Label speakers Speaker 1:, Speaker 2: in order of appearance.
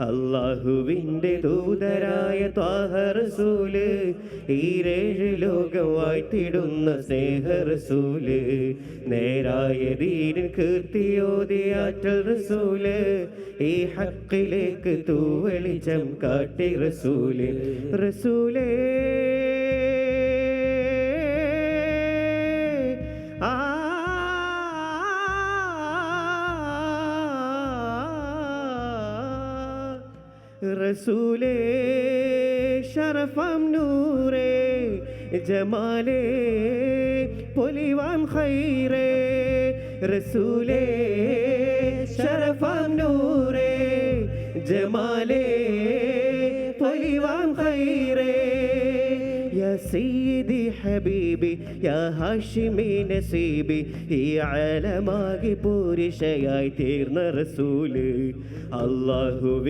Speaker 1: അള്ളാഹുവിന്റെ ദൂതരായ ത്വാഹറസൂൽ ഈ ഈരേഴ് ലോകം വാഴ്ത്തിടുന്ന സ്നേഹ റസൂൽ നേരായ ദീനിൻ കീർത്തിയോതിയാറ്റൽ റസൂൽ ഈ ഹക്കിലേക്ക് തൂവെളിച്ചം കാട്ടി റസൂൽ. റസൂലേ റസൂലേ ഷറഫം നൂറേ ജമാലേ പൊലിവാം ഖൈറേ റസൂലേ ഷറഫം നൂറേ ജമാലേ പൊലിവാം ഖൈറേ يا سيدي حبيبي يا هاشمي نسيبي ഈ ആലമാകി പൂരിഷയായി തീർന്ന റസൂല് അള്ളാഹുവി